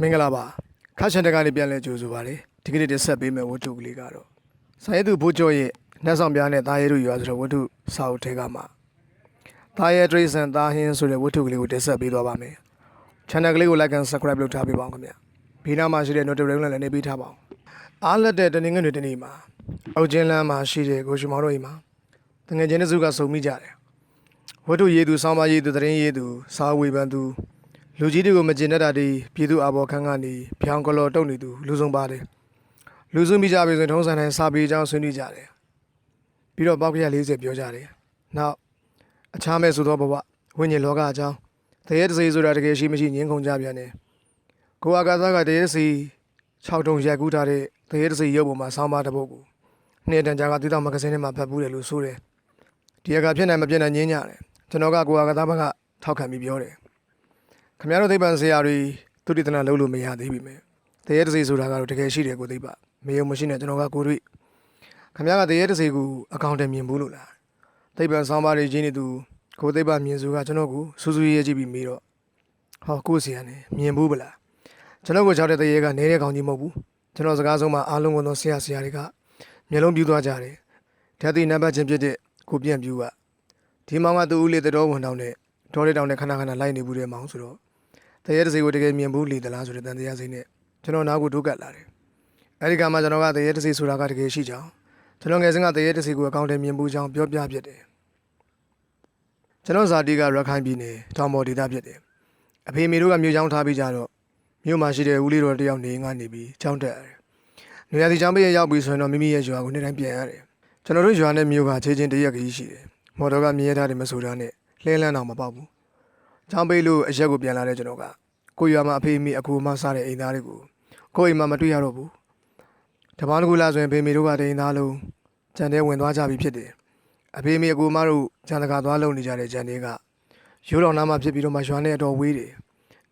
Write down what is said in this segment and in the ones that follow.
မင်္ဂလာပါခါချန်တကနေပြန်လဲကြိုဆိုပါလေဒီကနေ့တက်ဆက်ပေးမယ့်ဝတ္ထုကလေးကတော့စာရေးသူဘိုးကျော်ရဲ့နှက်ဆောင်ပြားနဲ့တာရဲတို့ရွာဆိုတဲ့ဝတ္ထုစာအုပ်ထဲကမှာတာရဲဒရိစံတာဟင်းဆိုတဲ့ဝတ္ထုကလေးကိုတက်ဆက်ပေးသွားပါမယ် channel ကလေးကို like and subscribe လုပ်ထားပေးပါအောင်ခင်ဗျဘေးနားမှာရှိတဲ့ notification လည်းနေပေးထားပါအောင်အားလက်တဲ့တနင်္ဂနွေတနေ့မှာအောက်ကျင်းလမ်းမှာရှိတဲ့ကိုရှင်မောင်တို့အိမ်မှာတငယ်ချင်းတစ်စုကစုံမိကြတယ်ဝတ္ထုရေးသူစောင်းပါရေးသူသတင်းရေးသူစာဝေဖန်သူ လူကြီးတွေကိုမကျင်တတ်တာတွေပြည်သူအဘော်ခန်းကနေဖြောင်းကလော်တုတ်နေသူလူဆုံးပါတယ်လူဆုံးမိကြပြီဆိုရင်ထုံးစံတိုင်းစာပေအကြောင်းဆွေးနွေးကြတယ်ပြီးတော့ပောက်ကရ40ပြောကြတယ်နောက်အခြားမဲ့ဆိုသောဘဝဝိညာဉ်လောကအကြောင်းတရေတစေဆိုတာတကယ်ရှိမရှိငင်းခုန်ကြပြန်တယ်ကိုအာကာသကတရေစီ6တုံရက်ကူးထားတဲ့တရေတစေရုပ်ပေါ်မှာဆောင်းပါတစ်ပုဒ်ကိုနေ့တန်ကြာကတိတောင်မဂဇင်းထဲမှာဖတ်ဘူးတယ်လို့ဆိုတယ်ဒီအကဖြစ်နိုင်မဖြစ်နိုင်ငင်းကြတယ်ကျွန်တော်ကကိုအာကာသဘက်ကထောက်ခံပြီးပြောတယ် ခမရတို့သိပ္ပံဆရာတွေသူတည်တနာလုပ်လို့မရသေးပြီမဲ့တရေတစေဆိုတာကတော့တကယ်ရှိတယ်ကိုသိပ္ပမေယုံမရှိနဲ့ကျွန်တော်ကကိုတွေ့ခမရကတရေတစေကိုအကောင့်ထဲမြင်ဘူးလို့လားသိပ္ပံဆောင်းပါးတွေကြီးနေသူကိုသိပ္ပမြင်စုကကျွန်တော်ကိုစူးစူးရဲကြည့်ပြီးမေးတော့ဟောကိုဆရာနဲ့မြင်ဘူးပလားကျွန်တော်ကိုကြောက်တဲ့တရေကနေတဲ့ကောင်ကြီးမဟုတ်ဘူးကျွန်တော်စကားဆုံးမှာအားလုံးကုန်သောဆရာဆရာတွေကမျက်လုံးပြူသွားကြတယ်ဓာတ်တိနံပါတ်ချင်းဖြစ်တဲ့ကိုပြန့်ပြူကဒီမောင်ကသူ့ဦးလေးတတော်ဝန်တောင်းနဲ့ဒေါ်လေးတောင်းနဲ့ခဏခဏလိုက်နေဘူးတဲ့မောင်ဆိုတော့ တရေတစေကိုတကယ်မြင်ဘူးလေသလားဆိုတဲ့တန်တရားစိတ်နဲ့ကျွန်တော်နားကိုဒုက္ကတ်လာတယ်။အဲဒီကမှကျွန်တော်ကတရေတစေဆိုတာကတကယ်ရှိကြောင်းကျွန်တော်ငယ်စဉ်ကတရေတစေကိုအကောင့်ထဲမြင်ဘူးကြောင်းပြောပြဖြစ်တယ်။ကျွန်တော်ဇာတိကရခိုင်ပြည်နယ်တောင်ပေါ်ဒေသဖြစ်တယ်။အဖေမေတို့ကမြို့ချောင်းထားပြီးကြတော့မြို့မှာရှိတဲ့ဦးလေးတော်တယောက်နေငါနေပြီးချောင်းတက်ရတယ်။နေရာဒီချောင်းပေးရရောက်ပြီးဆိုရင်တော့မိမိရဲ့ရွာကိုနေ့တိုင်းပြန်ရတယ်။ကျွန်တော်တို့ရွာနဲ့မြို့ကခြေချင်းတရက်ကြီးရှိတယ်။မော်တော်ကမြင်ရထားတယ်မဆိုတာနဲ့လှဲလန်းတော့မပေါက်ဘူး။ ချောင်းပေးလို့အရက်ကိုပြန်လာတဲ့ကျွန်တော်ကကိုရွာမှာအဖေအမိအကူအမစားတဲ့အိမ်သားတွေကိုကိုအိမ်မှာမတွေ့ရတော့ဘူးတပားတစ်ခုလာဆိုရင်ဖေမေတို့ကတိန်သားလုံးကြံတဲ့ဝင်သွားကြပြီဖြစ်တယ်အဖေအမိအကူအမတို့ကြံတကာသွားလုံနေကြတဲ့ကြံတွေကရိုးတော်နားမှာဖြစ်ပြီးတော့မှရွာနဲ့အတော်ဝေးတယ်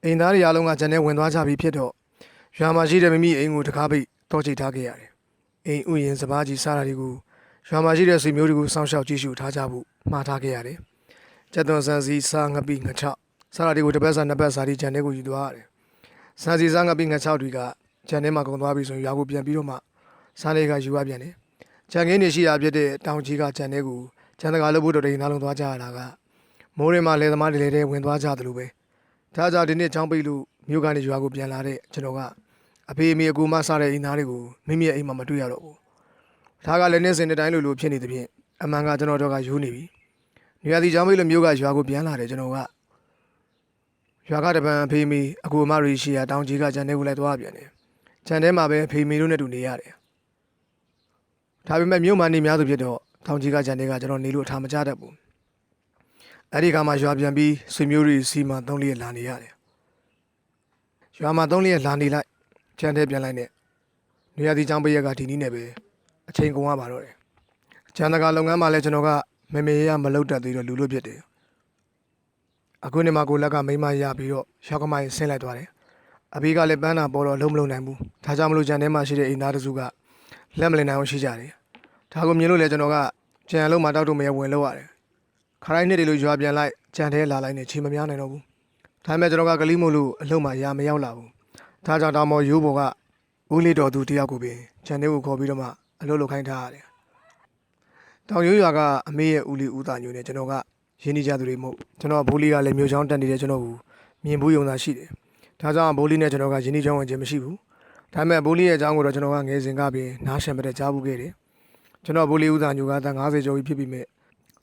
အိမ်သားတွေအားလုံးကကြံတဲ့ဝင်သွားကြပြီဖြစ်တော့ရွာမှာရှိတဲ့မိမိအိမ်ကိုတကားပိတ်တော့ချိတ်ထားခဲ့ရတယ်အိမ်ဥယျင်စပားကြီးစားတာတွေကိုရွာမှာရှိတဲ့ဆွေမျိုးတွေကိုစောင့်ရှောက်ကြည့်ရှုထားကြဖို့မှားထားခဲ့ရတယ်ကျက်သွန်ဆန်စီစားငပိငချောက် စားရတွေကိုတစ်ပတ်စားနှစ်ပတ်စားဒီဂျန်ထဲကိုယူသွားရတယ်။စားစီစားငါပြီးငါ6တွေကဂျန်ထဲမှာကုန်သွားပြီဆိုရင်ရွာကိုပြန်ပြီးတော့မှစားတွေကယူရပြန်တယ်။ဂျန်ကင်းနေရှိတာဖြစ်တဲ့တောင်ကြီးကဂျန်ထဲကိုဂျန်တကာလို့ဖို့တော်တိန်သားလုံးသွားကြရတာကမိုးရင်မှလေသမားတွေလည်းဝင်သွားကြတယ်လို့ပဲ။ဒါကြောင့်ဒီနေ့ချောင်းပိတ်လို့မြို့ကနေရွာကိုပြန်လာတဲ့ကျွန်တော်ကအဖေအမေအကူမစားတဲ့အိမ်သားတွေကိုမိမိရဲ့အိမ်မှာမတွေ့ရတော့ဘူး။ဒါကလည်းနေ့စဉ်တစ်တိုင်းလိုလိုဖြစ်နေသဖြင့်အမှန်ကကျွန်တော်တို့ကယူနေပြီ။နေရာဒီချောင်းပိတ်လို့မြို့ကရွာကိုပြန်လာတယ်ကျွန်တော်က ရွာကတပံဖေးမီအကူအမရီရှိရာတောင်ကြီးကဂျန်ထဲကိုလည်းသွားပြန်တယ်။ဂျန်ထဲမှာပဲဖေးမီတို့နဲ့တူနေရတယ်။ဒါပေမဲ့မြို့မှာနေများသူဖြစ်တော့တောင်ကြီးကဂျန်ထဲကကျွန်တော်နေလို့အထာမကြတတ်ဘူး။အဲ့ဒီကမှရွာပြန်ပြီးဆွေမျိုးတွေစီမှာသုံးလျက်လာနေရတယ်။ရွာမှာသုံးလျက်လာနေလိုက်ဂျန်ထဲပြန်လိုက်နဲ့နေရာဒီချောင်းပရက်ကဒီနည်းနဲ့ပဲအချိန်ကုန်ရပါတော့တယ်။ဂျန်တကာလုပ်ငန်းမှာလည်းကျွန်တော်ကမေမေရရမလုပ်တတ်သေးတော့လူလို့ဖြစ်တယ်။ အခုနေမှာကိုလက်ကမိန်းမရပြီးတော့ရောက်ကမိုင်းဆင်းလိုက်သွားတယ်။အဖေကလည်းပန်းနာပေါ်တော့လုံးမလုံးနိုင်ဘူး။ဒါကြောင့်မလို့ကြံထဲမှာရှိတဲ့အိမ်သားတစုကလက်မလည်နိုင်အောင်ရှိကြတယ်။ဒါကိုမြင်လို့လေကျွန်တော်ကကြံလုံးမှာတောက်တော့မရဝင်လို့ရတယ်။ခရိုင်းနှစ်တွေလို့ရွာပြန်လိုက်ကြံထဲလာလိုက်နေချိန်မများနိုင်တော့ဘူး။ဒါပေမဲ့ကျွန်တော်ကကလေးမို့လို့အလုံးမှာရာမရောက်လာဘူး။ဒါကြောင့်တောင်ပေါ်ရိုးပေါ်ကဦးလေးတော်သူတယောက်ကိုပင်ကြံထဲကိုခေါ်ပြီးတော့မှအလုပ်လုပ်ခိုင်းထားရတယ်။တောင်ရိုးရွာကအမေရဲ့ဦးလေးဦးသားညိုနဲ့ကျွန်တော်က ရင်းနှီးကြသူတွေမဟုတ်ကျွန်တော်ကဘိုးလေးကလည်းမြို့ချောင်းတက်နေတဲ့ကျွန်တော်ကိုမြင်ဘူးယုံသာရှိတယ်။ဒါကြောင့်ဘိုးလေးနဲ့ကျွန်တော်ကရင်းနှီးချောင်းဝင်ခြင်းမရှိဘူး။ဒါပေမဲ့ဘိုးလေးရဲ့အကြောင်းကိုတော့ကျွန်တော်ကငယ်စဉ်ကပင်နားရှံမတဲ့ကြားဘူးခဲ့တယ်။ကျွန်တော်ဘိုးလေးဦးသာညိုကတန်90ကျော်ကြီးဖြစ်ပြီးမြဲ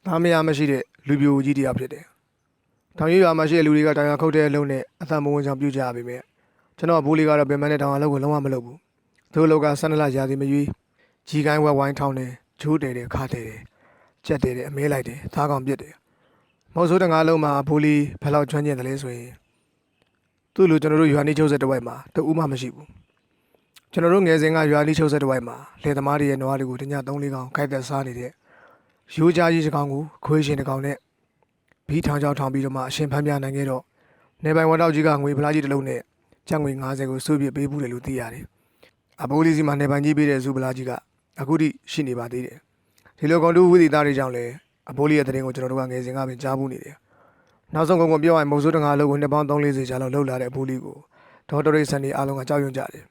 သားမယားမရှိတဲ့လူပြိုကြီးတစ်ယောက်ဖြစ်တယ်။တောင်ရွရွာမှာရှိတဲ့လူတွေကတောင်ရခုတ်တဲ့အလုံးနဲ့အသက်မဝင်ချောင်ပြုတ်ကြရပေမဲ့ကျွန်တော်ဘိုးလေးကတော့ပင်မနဲ့တောင်အလုပ်ကိုလုံးဝမလုပ်ဘူး။သူ့အလုပ်ကဆန္ဒလရာသီမရွေးကြီးကိုင်းဝက်ဝိုင်းထောင်းတယ်ဂျိုးတယ်တယ်ခါတယ်တယ်ကြက်တယ်တယ်အမဲလိုက်တယ်သားကောင်ပြစ်တယ် မောက်ဆိုးတငါးလုံးမှာဘိုးလီဘယ်လောက်ကျွမ်းကျင်တယ်လဲဆိုရင်သူ့လိုကျွန်တော်တို့ရွာနီးချုပ်ဆက်တစ်ဝိုက်မှာတဦးမှမရှိဘူးကျွန်တော်တို့ငယ်စဉ်ကရွာနီးချုပ်ဆက်တစ်ဝိုက်မှာလယ်သမားတွေရဲ့နွားတွေကိုတည3-4កောင်ခိုက်သက်စားနေတဲ့ရိုးကြားကြီးတစ်ကောင်ကိုခွေးရှင်တစ်ကောင်နဲ့ဘီးထောင်ချောင်းထောင်ပြီးတော့မှအရှင်ဖမ်းပြနိုင်ခဲ့တော့နေပိုင်ဝန်တောက်ကြီးကငွေဖလားကြီးတစ်လုံးနဲ့ကျပ်ငွေ90ကိုစုပြစ်ပေးဘူးတယ်လို့သိရတယ်အဘိုးလီစီမှာနေပိုင်ကြီးပေးတဲ့ဇူပလားကြီးကအခုထိရှိနေပါသေးတယ်ဒီလိုကောင်တူဝိသီသားတွေကြောင့်လည်း အဘိုးလေးရဲ့တရင်ကိုကျွန်တော်တို့ကငယ်စဉ်ကပင်ကြားဘူးနေတယ်။နောက်ဆုံးကုန်ကုန်ပြောရရင်မုံစိုးတငါလုံးကိုနှစ်ပေါင်း340ကျားလောက်လှုပ်လာတဲ့အဘိုးလေးကိုဒေါ်တရိတ်ဆန်တွေအားလုံးကကြောက်ရွံ့ကြတယ်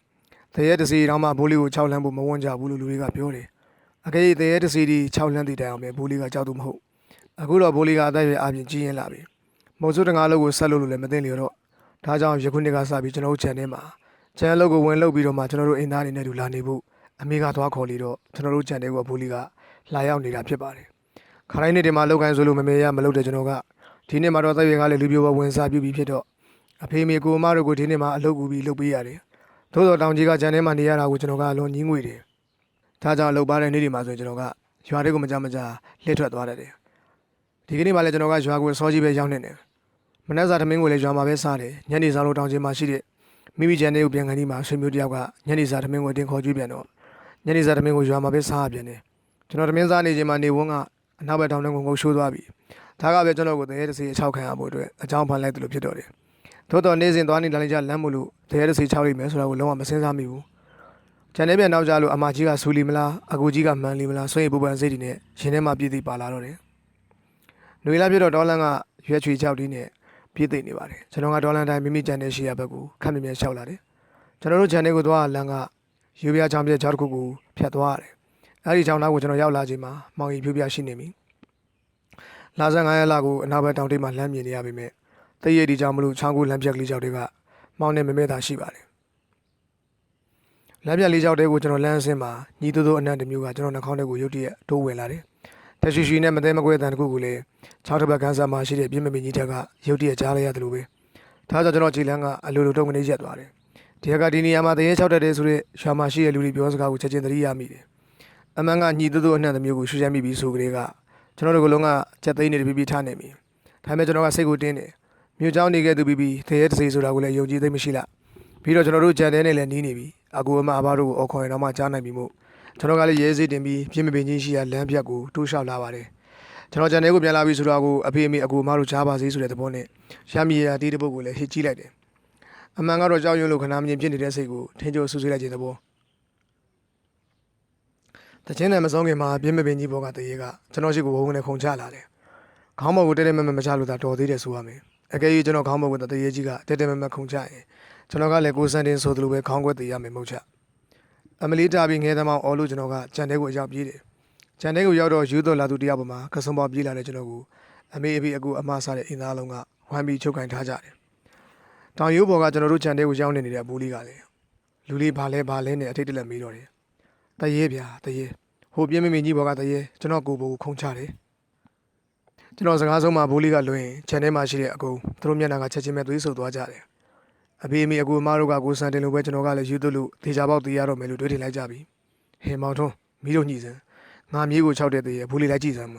တရေတစီတောင်မှဘိုးလေးကို6လမ်းဖို့မဝန်းကြဘူးလို့လူတွေကပြောတယ်အကယ်၍တရေတစီဒီ6လမ်းတည်တိုင်အောင်ပဲဘိုးလေးကကြောက်သူမဟုတ်အခုတော့ဘိုးလေးကအသက်အရွယ်အပြင်ကြီးရင်လာပြီမုံစုတငါလုံးကိုဆက်လို့လို့လည်းမသိလျော်တော့ဒါကြောင့်ယခုနှစ်ကစပြီးကျွန်တော်တို့ခြံထဲမှာခြံအလုပ်ကိုဝင်လုပ်ပြီးတော့မှကျွန်တော်တို့အိမ်သားတွေနဲ့တူလာနေဖို့အမေကသွားခေါ်လေတော့ကျွန်တော်တို့ခြံထဲကဘိုးလေးကလာရောက်နေတာဖြစ်ပါတယ် ခရိုင်းနေ့တွေမှာလောက်ကိုင်းဆိုလို့မမေရမလုပ်တဲ့ကျွန်တော်ကဒီနေ့မှာတော့သက်ရွယ်ကလည်းလူပြိုဘဝင်စားပြုပြီးဖြစ်တော့အဖေမေကိုအမတို့ကိုဒီနေ့မှာအလုပ်ကူပြီးလုပ်ပေးရတယ်သို့တော်တောင်ကြီးကဂျန်ထဲမှာနေရတာကိုကျွန်တော်ကအလွန်ညှင်းငွေတယ်။ဒါကြောင့်အလုပ်ပါတဲ့နေ့တွေမှာဆိုရင်ကျွန်တော်ကရွာတွေကိုမကြမကြလှည့်ထွက်သွားတတ်တယ်။ဒီကနေ့မှလည်းကျွန်တော်ကရွာကိုစောကြီးပဲရောက်နေတယ်။မနက်စာသမင်းကိုလည်းရွာမှာပဲစားတယ်။ညနေစာလို့တောင်ကြီးမှာရှိတဲ့မိမိဂျန်တွေကိုပြန်ခန်းဒီမှာဆွေမျိုးတယောက်ကညနေစာသမင်းကိုတင်ခေါ်ကြည့်ပြန်တော့ညနေစာသမင်းကိုရွာမှာပဲစားရပြန်တယ်။ကျွန်တော်သမင်းစားနေချိန်မှာနေဝန်းက အနောက်ဘက်တောင်ထဲကိုငုံရှိုးသွားပြီ။ဒါကပဲကျွန်တော်ကိုတရေတစီအချောက်ခံရဖို့အတွက်အကြောင်းဖန်လိုက်တယ်လို့ဖြစ်တော့တယ်။သို့တော်နေ့စဉ်သွားနေလာနေကြလမ်းမလို့တရေတစီချောက်လိမ့်မယ်ဆိုတာကိုလုံးဝမစင်စားမိဘူး။ကျန်တဲ့ပြန်နောက်ကြလို့အမကြီးကဆူလီမလားအကူကြီးကမှန်လီမလားဆွေးပူပန်စိတ်တွေနဲ့ရှင်ထဲမှာပြည့်သိပ်ပါလာတော့တယ်။ຫນွေလာပြတော့ဒေါ်လန်ကရွက်ချွေချောက်လေးနဲ့ပြည့်သိပ်နေပါတယ်။ကျွန်တော်ကဒေါ်လန်တိုင်းမိမိကျန်တဲ့ရှေ့ရဘက်ကိုခက်မြမြလျှောက်လာတယ်။ကျွန်တော်တို့ခြံထဲကိုသွားလန်ကယူပြချောင်းပြချောက်တစ်ခုကိုဖြတ်သွားရတယ်။ အဲဒီချောင်းသားကိုကျွန်တော်ရောက်လာချိန်မှာမောင်ရီဖြူပြရှိနေပြီ။လာဇန်9ရက်လာကိုအနောက်ဘက်တောင်တိတ်မှာလမ်းမြင်နေရပေမဲ့တည့်ရည်ဒီကြောင့်မလို့ချောင်းကိုလမ်းပြက်ကလေးချောက်တွေကမောင်းနေမမဲတာရှိပါတယ်။လမ်းပြက်လေးချောက်တွေကိုကျွန်တော်လမ်းအဆင်းမှာညီတူတူအနံ့တစ်မျိုးကကျွန်တော်နှာခေါင်းထဲကိုရုတ်တရက်တိုးဝင်လာတယ်။တရှိရှိနဲ့မသေးမကွဲတန်တစ်ခုကိုလည်းချောက်တစ်ဘက်ကန်းစားမှာရှိတဲ့ပြင်းမမင်းကြီးတက်ကရုတ်တရက်ကြားလိုက်ရတယ်လို့ပဲ။ဒါကြောင့်ကျွန်တော်ကြည်လန်းကအလိုလိုတုံကနေရက်သွားတယ်။ဒီကဒီနေရာမှာတရေချောက်တက်တယ်ဆိုတဲ့ရွာမှာရှိတဲ့လူတွေပြောစကားကိုချက်ချင်းသတိရမိတယ်။ အမှန်ကညီတူတူအနံ့တစ်မျိုးကိုရှူရှမ်းမိပြီးဆိုကြတဲ့ကကျွန်တော်တို့ကလုံးကချက်သိန်းနေတပြပြထားနေပြီ။ဒါပေမဲ့ကျွန်တော်ကစိတ်ကိုတင်းတယ်။မြို့เจ้าနေခဲ့သူပြီးပြီးတရေတစေဆိုတာကိုလည်းယုံကြည်သိမရှိလား။ပြီးတော့ကျွန်တော်တို့ဂျန်တဲနဲ့လည်းနီးနေပြီ။အကူအမအဘတို့ကိုအော်ခေါ်ရင်တော့မှကြားနိုင်ပြီမို့ကျွန်တော်ကလည်းရဲစေးတင်ပြီးပြင်းမပင်ချင်းရှိရလမ်းပြတ်ကိုတိုးလျှောက်လာပါတယ်။ကျွန်တော်ဂျန်တဲကိုပြန်လာပြီဆိုတော့ကိုအဖေအမေအကူအမတို့ကြားပါစေဆိုတဲ့သဘောနဲ့ရမီရာတီးတဲ့ပုတ်ကိုလည်းဟစ်ကြည့်လိုက်တယ်။အမှန်ကတော့ကြောက်ရွံ့လို့ခဏမမြင်ဖြစ်နေတဲ့စိတ်ကိုထင်းကျိုးဆူဆွေးလိုက်ခြင်းသဘော။ တချင်းနဲ့မဆုံးခင်မှာပြင်းမပင်ကြီးဘောကတရေကကျွန်တော်ရှိကိုဝုန်းနဲ့ခုန်ချလာတယ်။ခေါင်းပေါ်ကိုတဲတဲမမမချလို့သာတော်သေးတယ်ဆိုရမယ်။အကယ်၍ကျွန်တော်ခေါင်းပေါ်ကိုတရေကြီးကတဲတဲမမခုန်ချရင်ကျွန်တော်ကလည်းကိုစန်တင်ဆိုသလိုပဲခေါင်းကွက်သေးရမယ်မဟုတ်ချ။အမလီတာပြီးငဲသမောင်းအော်လို့ကျွန်တော်ကကြံတဲကိုအရောက်ပြေးတယ်။ကြံတဲကိုရောက်တော့ယူတော်လာသူတယောက်ပေါ်မှာကစုံပေါ်ပြေးလာတဲ့ကျွန်တော်ကိုအမေအဖေအကူအမစားတဲ့အင်းသားလုံးကဝမ်းပြီးချုပ်ကင်ထားကြတယ်။တောင်ရိုးပေါ်ကကျွန်တော်တို့ကြံတဲကိုရောက်နေနေတဲ့အဘိုးလေးကလည်းလူလေးဘာလဲဘာလဲနဲ့အထိတ်တလက်မေးတော့တယ်။ တရေဗျာတရေဟိုပြင်းမမင်းကြီးဘောကတရေကျွန်တော်ကိုဘိုးကိုခုံချတယ်။ကျွန်တော်စကားဆုံးမှာဘိုးလေးကလွင်ခြံထဲမှာရှိတဲ့အကူသူတို့မျက်နှာကချက်ချင်းပဲသွေးဆုပ်သွားကြတယ်။အဖေအမေအကူအမတို့ကကိုစံတင်လို့ပဲကျွန်တော်ကလည်းယူသွလို့ဒေချာပေါက်သေးရတော့မယ်လို့တွေးထင်လိုက်ကြပြီ။ဟေမောင်ထွန်းမီးတို့ညှိစမ်းငါမြေးကိုခြောက်တဲ့တရေဘိုးလေးလိုက်ကြည့်စမ်းမ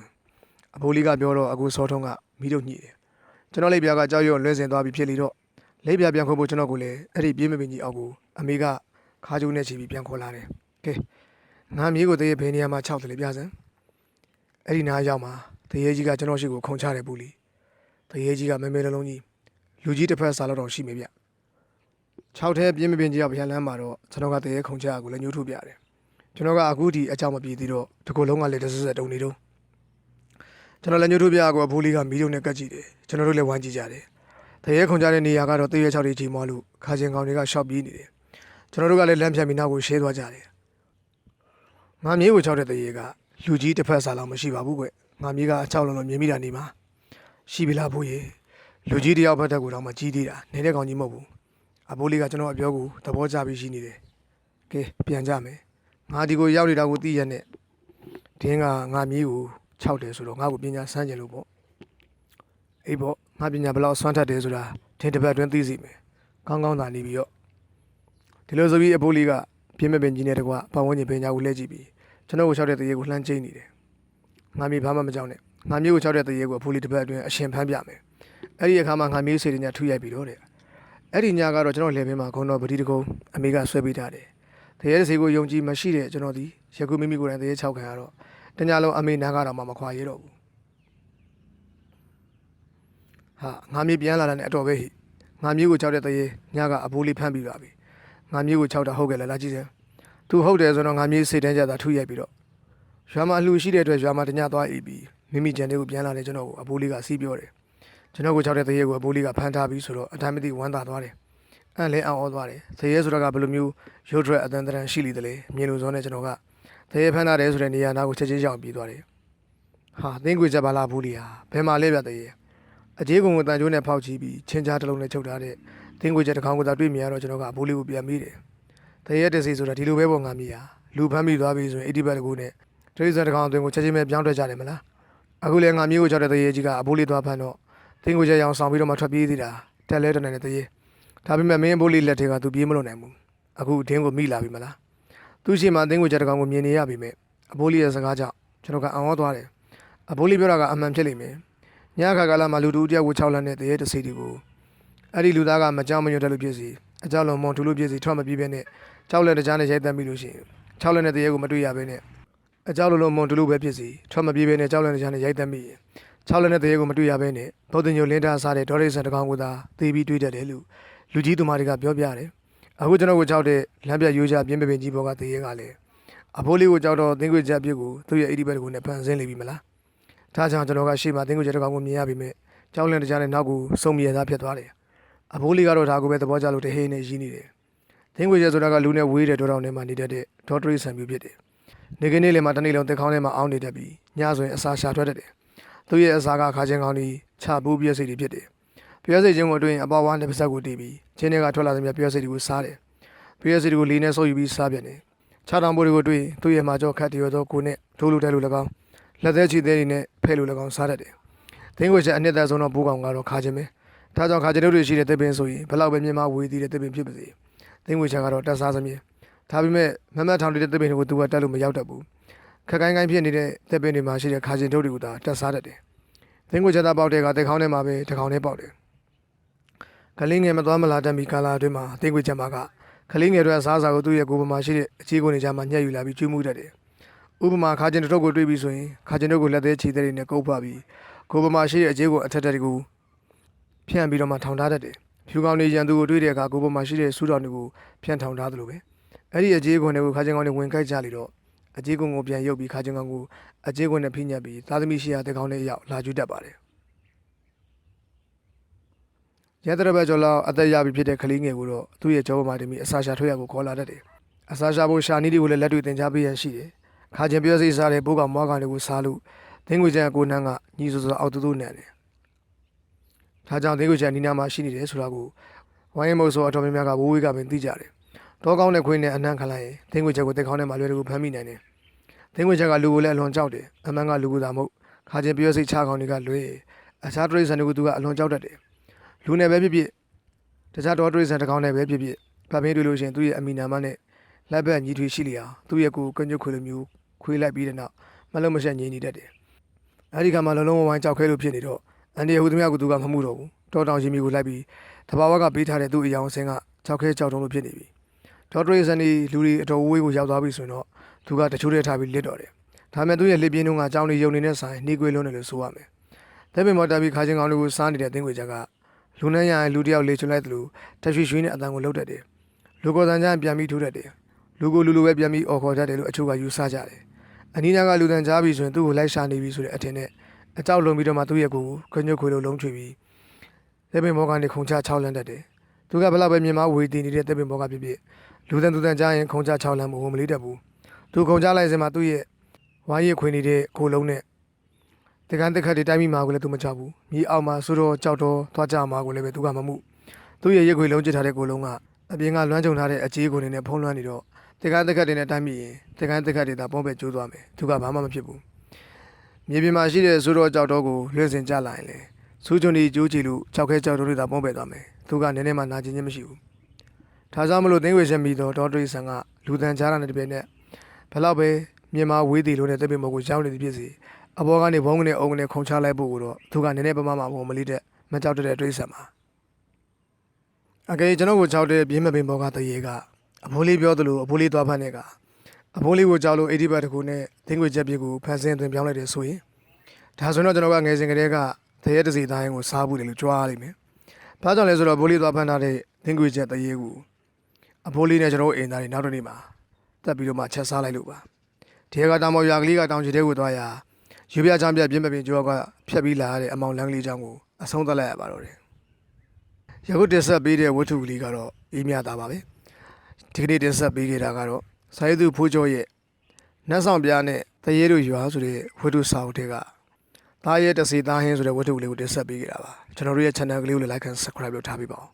အဘိုးလေးကပြောတော့အကူစောထုံးကမီးတို့ညှိတယ်။ကျွန်တော်လက်ပြားကကြောက်ရွံ့လွဲစင်သွားပြီးဖြစ်လေတော့လက်ပြားပြန်ခေါ်ဖို့ကျွန်တော်ကိုလည်းအဲ့ဒီပြေးမပင်ကြီးအောက်ကိုအမေကခါကျိုးနဲ့ချီပြီးပြန်ခေါ်လာတယ်။ကဲ ငါမြေးကိုတရေဘယ်နေရာမှာခြောက်တယ်လေပြစမ်း။အဲ့ဒီနားရောက်မှာတရေကြီးကကျွန်တော်ရှိကိုခုံချတယ်ဘူးလီ။တရေကြီးကမဲမဲလုံးလုံးကြီးလူကြီးတစ်ဖက်စားလို့တော့ရှိမေဗျ။၆ထဲပြင်းမပင်ကြီးကဗျာလမ်းမှာတော့ကျွန်တော်ကတရေခုံချကိုလည်းညှို့ထုတ်ပြတယ်။ကျွန်တော်ကအခုဒီအကြောင်းမပြေသေးတော့ဒီကိုလုံးကလည်းတဆဆက်တုံနေတော့ကျွန်တော်လည်းညှို့ထုတ်ပြကိုအဖိုးလေးကမီးလုံးနဲ့ကတ်ကြည့်တယ်။ကျွန်တော်တို့လည်းဝမ်းကြည့်ကြတယ်။တရေခုံချတဲ့နေရာကတော့တရေ၆တွေချိန်မလို့ခါချင်းကောင်တွေကရှော့ပြေးနေတယ်။ကျွန်တော်တို့ကလည်းလမ်းဖြတ်ပြီးနောက်ကိုရှဲသွားကြတယ်။ ငါမြေးကိုခြောက်တဲ့တရေကလူကြီးတစ်ဖက်စားလောက်မရှိပါဘူးကွ။ငါမြေးကအချောက်လုံးလုံးမြင်မိတာနေမှာရှိပြီလားဖိုးရေလူကြီးတယောက်ဖက်တက်ကိုတော့မှကြီးသေးတာနေတဲ့ကောင်ကြီးမဟုတ်ဘူး။အဖိုးလေးကကျွန်တော်အပြောကိုသဘောကျပြီးရှိနေတယ်။ကဲပြန်ကြမယ်။ငါဒီကိုရောက်နေတာကိုသိရနဲ့ဒင်းကငါမြေးကိုခြောက်တယ်ဆိုတော့ငါ့ကိုပညာစမ်းကြလို့ပေါ့။အေးပေါ့ငါပညာဘယ်လောက်ဆွမ်းထက်တယ်ဆိုတာဒင်းတစ်ပတ်အတွင်းသိစီမယ်။ကောင်းကောင်းသာနေပြီးတော့ဒီလိုဆိုပြီးအဖိုးလေးက ပြင်းမပင်ကြီးနဲ့တကွပတ်ဝန်းကျင်ပင်ညာကိုလှည့်ကြည့်ပြီးကျွန်တော်ကိုခြောက်တဲ့တရေကိုလှမ်းကျိနေတယ်။ငါမြေးဘာမှမကြောက်နဲ့။ငါမြေးကိုခြောက်တဲ့တရေကိုအဖိုးလေးတစ်ပတ်အတွင်းအရှင်ဖမ်းပြမယ်။အဲ့ဒီအခါမှာငါမြေးစေတဲ့ညထူရိုက်ပြီးတော့တဲ့။အဲ့ဒီညကတော့ကျွန်တော်လေဘင်းမှာခုံတော်ပတိတကုံအမေကဆွဲပေးထားတယ်။တရေစီကိုယုံကြည်မရှိတဲ့ကျွန်တော်ဒီယခုမိမိကိုယ်တိုင်တရေ6ခံရတော့တညလုံးအမေနားကတော့မှမခွာရတော့ဘူး။ဟာငါမြေးပြန်လာတာနဲ့အတော်ပဲဟိ။ငါမြေးကိုခြောက်တဲ့တရေညကအဖိုးလေးဖမ်းပြီးပါပြီ။ ငါမြေးကိုခြောက်တာဟုတ်ကဲ့လားလာကြည့်စမ်း။ तू ဟုတ်တယ်ဆိုတော့ငါမြေးစိတ်တန်းကြတာထူရိုက်ပြီးတော့ရွာမှာအလှရှိတဲ့အတွက်ရွာမှာတညသွားအေးပြီးမိမိကြံတဲ့ကိုပြန်လာတယ်ကျွန်တော်ကိုအဖိုးလေးကအစီးပြောတယ်ကျွန်တော်ကိုခြောက်တဲ့တရေကိုအဖိုးလေးကဖမ်းထားပြီးဆိုတော့အတိုင်းမသိဝမ်းသာသွားတယ်အန်လဲအံ့ဩသွားတယ်သရဲဆိုတာကဘယ်လိုမျိုးရုပ်ထွက်အတန်တရန်ရှိလိမ့်တယ်လေမြင်လို့စောနဲ့ကျွန်တော်ကသရဲဖမ်းထားတယ်ဆိုတဲ့နေရာနာကိုချက်ချင်းရောက်ပြေးသွားတယ်ဟာသင်္ကွေချက်ပါလားဘူးလီဟာဘယ်မှာလဲဗျသရဲအကြီးကုံကိုတန်ကျိုးနဲ့ဖောက်ချီပြီးချင်းကြားတစ်လုံးနဲ့ချုပ်ထားတဲ့ သင်္ကွေချက်တစ်ကောင်ကိုသာတွေ့မြင်ရတော့ကျွန်တော်ကအဘိုးလေးကိုပြန်မိတယ်သရဲတစီဆိုတာဒီလိုပဲပုံငါမိဟာလူဖမ်းမိသွားပြီဆိုရင်80ဘတ်တကူနဲ့တရိစံတစ်ကောင်အတွင်းကိုချက်ချင်းပဲပြောင်းထွက်ကြတယ်မလားအခုလည်းငါမျိုးကိုချောက်တဲ့သရဲကြီးကအဘိုးလေးသွားဖမ်းတော့သင်္ကွေချက်ရောင်ဆောင်ပြီးတော့မှထွက်ပြေးသေးတာတက်လဲတနေတဲ့သရဲဒါပေမဲ့မင်းဘိုးလေးလက်ထဲကသူပြေးမလို့နိုင်ဘူးအခုဒင်းကိုမိလာပြီမလားသူရှိမှအသင်းကိုချက်တကောင်ကိုမြင်နေရပြီမဲ့အဘိုးလေးရဲ့စကားကြောင့်ကျွန်တော်ကအံ့ဩသွားတယ်အဘိုးလေးပြောတာကအမှန်ဖြစ်လိမ့်မယ်ညခါကလာမှလူတူတယောက်ကို6လမ်းနဲ့တရေတစီတီကို အဲ့ဒီလူသားကမကြောက်မရွံ့တဲ့လူဖြစ်စီအကြောက်လုံးမုံထူလူဖြစ်စီထွက်မပြေးပဲနဲ့6လက်တကြားနဲ့ရိုက်တက်မိလို့ရှိရင်6လက်နဲ့တရေကိုမတွေ့ရဘဲနဲ့အကြောက်လုံးမုံထူလူပဲဖြစ်စီထွက်မပြေးပဲနဲ့6လက်တကြားနဲ့ရိုက်တက်မိရင်6လက်နဲ့တရေကိုမတွေ့ရဘဲနဲ့ဗုဒ္ဓညိုလင်းတာစားတဲ့ဒေါ်ရိဆန်တကောင်ကိုသာသေပြီးတွေ့တတ်တယ်လို့လူကြီးသူမတွေကပြောပြတယ်အခုကျွန်တော်ကိုကြောက်တဲ့လမ်းပြရိုးကြပြင်းပပင်ကြီးဘောကတရေကလည်းအဖိုးလေးကိုကြောက်တော့သင်္ကွေချက်ပြစ်ကိုသူ့ရဲ့အိဒီဘက်ကိုနဲ့ဖန်ဆင်းလိမ့်ပြီမလားဒါကြောင့်ကျွန်တော်ကရှေ့မှာသင်္ကွေချက်တစ်ကောင်ကိုမြင်ရပြီမဲ့ကြောက်လန့်တကြားနဲ့နောက်ကိုစုံမြဲသားဖြစ်သွားတယ် အဖိုးလေးကတော့ဒါကိုပဲသဘောကျလို့တဟေးနဲ့ရင်းနေတယ်သင်္ကွေချက်ဆိုတာကလူနဲ့ဝေးတဲ့ဒေါတော်ထဲမှာနေတတ်တဲ့ဒေါ်ထရီဆန်မျိုးဖြစ်တယ်နေကနေ့လေမှာတနေ့လုံးတက်ခေါင်းထဲမှာအောင်းနေတတ်ပြီးညဆိုရင်အစာရှာထွက်တတ်တယ်သူ့ရဲ့အစာကခါချင်းကောင်းကြီးချပူးပြည့်စိတ်တွေဖြစ်တယ်ပြည့်စိတ်ချင်းကိုအတွင်းအပေါ်ဝါနဲ့ပါဆက်ကိုတီးပြီးချင်းတွေကထွက်လာသမျှပြည့်စိတ်တွေကိုစားတယ်ပြည့်စိတ်တွေကိုလေးနဲ့ဆုပ်ယူပြီးစားပြန်တယ်ခြားတောင်ပိုးတွေကိုတွေ့သူ့ရဲ့မှာကြောခတ်တရောသောကိုနဲ့ထိုးလူတဲလူ၎င်းလက်သေးချီသေးတွေနဲ့ဖဲလူ၎င်းစားတတ်တယ်သင်းကိုချက်အနှစ်သက်ဆုံးတော့ဘူကောင်ကတော့ခါချင်းပဲ ဒါကြောင့်ခါချင်းတို့တွေရှိတဲ့တစ်ပင်ဆိုရင်ဘလောက်ပဲမြင်မဝေးသေးတဲ့တစ်ပင်ဖြစ်ပါစေသင်းကိုချက်ကတော့တက်စားစမြဲဒါပေမဲ့မမတ်ထောင်တဲ့တစ်ပင်တွေကိုသူကတက်လို့မရောက်တတ်ဘူးခက်ကိုင်းကိုင်းဖြစ်နေတဲ့တစ်ပင်တွေမှာရှိတဲ့ခါချင်းတို့တွေကိုသာတက်စားတတ်တယ်သင်းကိုချက်သားပေါက်တဲ့ကတက်ခေါင်းထဲမှာပဲတကောင်ထဲပေါက်တယ်ကလေးငယ်မသွားမလာတတ်မီကာလာအတွင်းမှာအသိကွေချက်မကကလေးငယ်တွေအစားအစာကိုသူ့ရဲ့ကိုယ်ပမာရှိတဲ့အချီးကိုနေကြမှာညှက်ယူလာပြီးကျွေးမှုတတ်တယ်။ဥပမာခါကျင်တစ်ထုပ်ကိုတွေးပြီးဆိုရင်ခါကျင်တို့ကိုလက်သေးချီတဲ့တွေနဲ့ကုပ်ဖပြီးကိုယ်ပမာရှိတဲ့အချီးကိုအထက်တက်တွေကို ဖြန့်ပြီးတော့မှထောင်ထားတတ်တယ်။ဖြူကောင်တွေရန်သူကိုတွေးတဲ့အခါကိုယ်ပမာရှိတဲ့စူးတော်တွေကိုဖြန့်ထောင်ထားသလိုပဲ။အဲ့ဒီအချီးကိုတွေကိုခါကျင်ကောင်တွေဝင်ခိုက်ကြလေတော့အချီးကိုကိုပြန်ရုပ်ပြီးခါကျင်ကောင်ကိုအချီးကိုနဲ့ဖိညက်ပြီးသားသမီးရှိရာတဲ့ကောင်လေးရောက်လာကျွတ်တတ်ပါတယ်။ရဲတရဘက်ကျော်လောက်အသက်ရပြီဖြစ်တဲ့ကလေးငယ်ကိုတော့သူ့ရဲ့ကြောပေါ်မှာတင်ပြီးအစာရှာထွက်ရကိုခေါ်လာတတ်တယ်။အစာရှာဖို့ရှာနီးတွေကိုလည်းလက်တွေ့တင် जा ပေးရရှိတယ်။ခါကျင်ပြောစိစားတဲ့ပိုးကောင်မွားကောင်တွေကိုစားလို့သင်္ကွေချန်ကိုနန်းကညီဆိုဆိုအောက်တူတူနဲ့တယ်။ ဒါကြောင့်သင်္ကွေချန်နီနာမှာရှိနေတယ်ဆိုတာကိုဝိုင်းမို့ဆိုအတော်များများကဝိုးဝေးကပင်သိကြတယ်။တောကောင်းတဲ့ခွေးနဲ့အနှံ့ခလိုက်ရင်သင်္ကွေချက်ကိုတက်ခေါင်းထဲမှာလွယ်တကူဖမ်းမိနိုင်တယ်။သင်္ကွေချက်ကလူကိုလည်းအလွန်ကြောက်တယ်။အမှန်ကလူကသာမဟုတ်ခါကျင်ပြောစိချကောင်တွေကလွဲအခြားတရိษံတွေကိုသူကအလွန်ကြောက်တတ်တယ်။လူနဲ့ပဲဖြစ်ဖြစ်တခြားတော်တရိษံတစ်ကောင်နဲ့ပဲဖြစ်ဖြစ်ဖပ်ပင်းတွေ့လို့ရှိရင်သူ့ရဲ့အမိနာမနဲ့လက်ဘက်ညီထွေရှိလျာသူ့ရဲ့ကိုယ်ကညွတ်ခွေလိုမျိုးခွေးလိုက်ပြီးတဲ့နောက်မလုံးမဆက်ငြိမ်နေတတ်တယ်။အဲဒီကမှလုံးလုံးဝိုင်းကြောက်ခဲလို့ဖြစ်နေတော့ အန်ဒီဟူသမျှကသူကမမှုတော့ဘူး။တော်တောင်ရှင်မီကိုလိုက်ပြီးတဘာဝကပေးထားတဲ့သူ့အယောင်စင်းကကြောက်ခဲကြောက်တုံးလို့ဖြစ်နေပြီ။တော်တရိษံဒီလူတွေအတော်ဝေးကိုရောက်သွားပြီဆိုရင်တော့သူကတချို့တည်းထားပြီးလစ်တော့တယ်။ဒါပေမဲ့သူ့ရဲ့လက်ပြင်းတုံးကအကြောင်းလေးယုံနေတဲ့ဆိုင်နှီးကွေးလုံးတယ်လို့ဆိုရမယ်။တဲ့ပင်မော်တာပြီးခါချင်းကောင်လေးကိုစားနေတဲ့အသင်းခွေချက်ကလူနဲ့ရရင်လူတစ်ယောက်လေချွတ်လိုက်သလိုတက်ရွှေရွှေနဲ့အတန်ကိုလှုပ်တတ်တယ်။လူကိုယ်တန်ကြမ်းပြန်ပြီးထိုးတတ်တယ်။လူကိုလူလူပဲပြန်ပြီးအော်ခေါ်တတ်တယ်လို့အချို့ကယူဆကြတယ်။အနီးနားကလူတန်ကြားပြီဆိုရင်သူ့ကိုလိုက်ရှာနေပြီဆိုတဲ့အထင်နဲ့ အကြောက်လုံးပြီးတော့မှသူ့ရဲ့ကိုယ်ကိုခညွတ်ခွေလိုလုံးချွေပြီးတက်ပင်မောကနေခုံချ6လန်းတတ်တယ်။သူကဘလောက်ပဲမြင်မဝေတည်နေတဲ့တက်ပင်မောကဖြစ်ဖြစ်လူတန်သူတန်ကြားရင်ခုံချ6လန်းမဝင်မလေးတတ်ဘူး။သူခုံချလိုက်စင်မှာသူ့ရဲ့ဝါးရည်ခွေနေတဲ့ကိုလုံးနဲ့တကန်တက်ခတ်တွေတိုင်းမိမှာကိုလည်းသူမချဘူးမြေအောက်မှာစိုးတော့ကြောက်တော့သွားကြမှာကိုလည်းပဲသူကမမှုသူ့ရဲ့ရက်ခွေလုံးကျစ်ထားတဲ့ကိုလုံးကအပြင်ကလွမ်းကြုံထားတဲ့အကြီးကိုနေနဲ့ဖုံးလွှမ်းနေတော့တကန်တက်ခတ်တွေနဲ့တိုင်းမိရင်တကန်တက်ခတ်တွေသာပုံပဲကျိုးသွားမယ်သူကဘာမှမဖြစ်ဘူး မြေပြင်မှာရှိတဲ့စိုးတော့ကြောက်တော့ကိုလွှင့်စင်ကြလာရင်လေစူးချွန်ဒီကျိုးချီလို့ကြောက်ခဲကြောက်တော့တွေသာပုံပဲသွားမယ်သူကနည်းနည်းမှနာကျင်ခြင်းမရှိဘူးဒါကြောင့်မလို့သင်းဝေချက်မိတော့ဒေါ်တရီဆန်ကလူတန်ကြားတာနဲ့တပြိုင်နက်ဘလောက်ပဲမြန်မာဝေးတီလို့နဲ့တပ်ပင်မောကိုရောက်နေသည်ဖြစ်စီအဘောကနေဘုံကနေအုံကနေခုံချလိုက်ဖို့ကိုတော့သူကနည်းနည်းပမာမှာဘုံမလေးတဲ့မကြောက်တဲ့တွေးဆက်မှာအကယ်ကျွန်တော်ကိုကြောက်တဲ့ပြင်းမပင်ဘောကတရေကအဖိုးလေးပြောသလိုအဖိုးလေးသွားဖမ်းတဲ့က အဖိုးလေးကိုကြောက်လို့80ဘတ်တကူနဲ့သင်္ကွေချက်ပြေကိုဖန်ဆင်းသွင်းပြောင်းလိုက်တယ်ဆိုရင်ဒါဆိုတော့ကျွန်တော်ကငယ်စဉ်ကတည်းကတရေတစီသားရင်ကိုစားဘူးတယ်လို့ကြွားလိမ့်မယ်။ဘာကြောင့်လဲဆိုတော့အဖိုးလေးသွားဖမ်းထားတဲ့သင်္ကွေချက်တရေကိုအဖိုးလေးနဲ့ကျွန်တော်အိမ်သားတွေနောက်တစ်နေ့မှာတက်ပြီးတော့မှချက်စားလိုက်လို့ပါ။ဒီကတောင်ပေါ်ရွာကလေးကတောင်ချီတဲ့ကိုသွားရာယူပြချမ်းပြပြင်းမပင်ကျောကဖြတ်ပြီးလာရတဲ့အမောင်လန်းကလေးချောင်းကိုအဆုံးသတ်လိုက်ရပါတော့တယ်။ယခုတက်ဆက်ပေးတဲ့ဝတ္ထုကလေးကတော့အေးမြတာပါပဲဒီကနေ့တင်ဆက်ပေးခဲ့တာကတော့ စာရေးသူဖိုးကျော်ရဲ့နတ်ဆောင်ပြားနဲ့တရေတို့ရွာဆိုတဲ့ဝတ္ထုစာအုပ်တွေကသားရဲ့တစီသားဟင်းဆိုတဲ့ဝတ္ထုလေးကိုတင်ဆက်ပေးခဲ့တာပါကျွန်တော်တို့ရဲ့ channel ကလေးကိုလည်း like and subscribe လုပ်ထားပေးပါဦး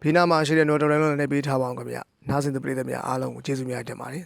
ဘေးနားမှာရှိတဲ့ notification လေးနဲ့ပေးထားပါအောင်ခင်ဗျာနားဆင်သူပရိသတ်များအားလုံးကိုကျေးဇူးများတင်ပါတယ်